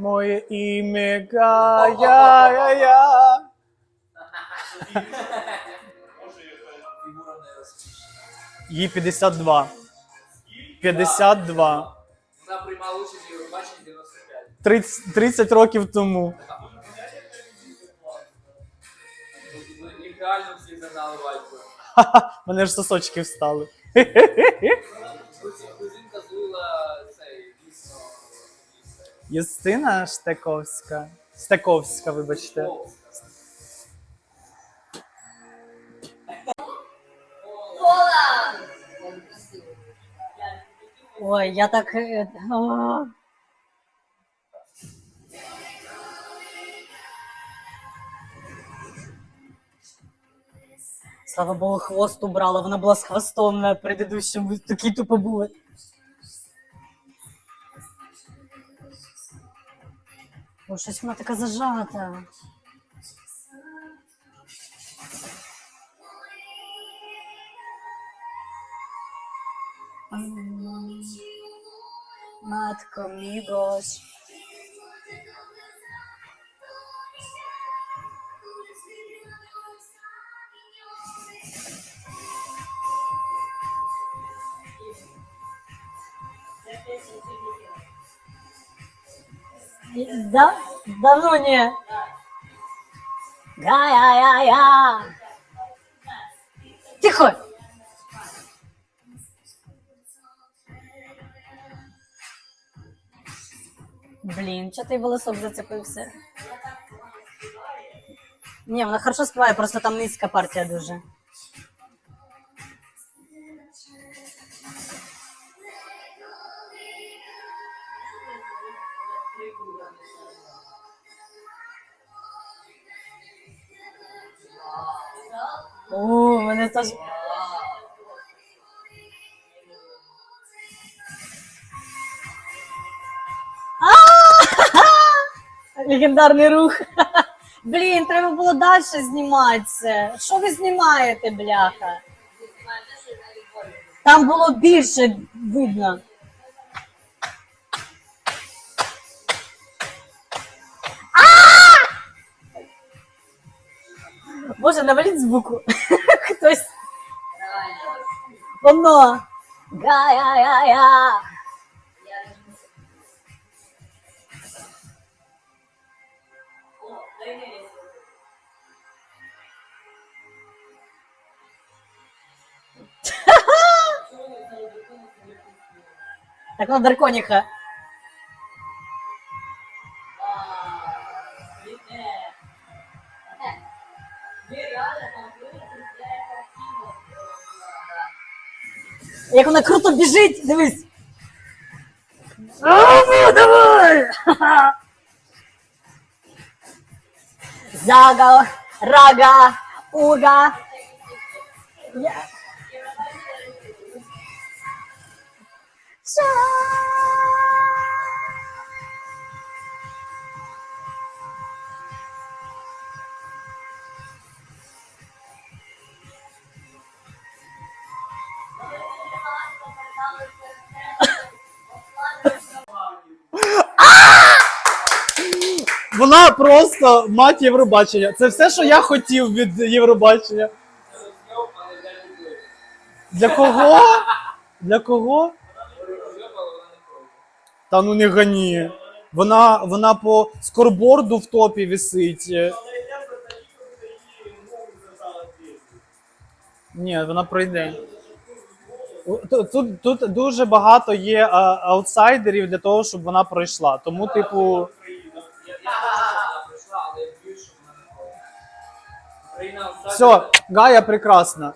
Ім'я Гая-я-я. Фігура не розкішна. Їй 52. 52. Вона приймала участь в Євробаченні 95. 30, 30 років тому. Їх реально всі загнали валькою. Ха-ха, мене ж сосочки встали. Юстина Штековська. Стековська, вибачте. Ой, я так. е. Слава Богу, хвост убрала. Вона була з хвостом на предыдущому. Такі тупо були. О, щось вона така зажата. Матко мій Боже. Да? Давно не. Га-я-я-я. Тихо. Блін, чого той волосок зацепився? Ні, вона хорошо співає, просто там низька партія дуже. О, мене теж. Легендарний рух. Блін, треба було далі знімати це. Що ви знімаєте, бляха? Там було більше видно. Боже, наваліть звуку. Хтось. Воно. Га-я-я-я. Так, ну, дракониха. Як вона круто біжить, дивись. А, давай! Зага, рага, уга. Я... Вона просто мать Євробачення. Це все, що я хотів від Євробачення. Для кого? Для кого? Та ну не гані. Вона, вона по скорборду в топі висить. Ні, вона пройде. Тут, тут, дуже багато є а, аутсайдерів для того, щоб вона пройшла. Тому, типу. Все, Гая прекрасна.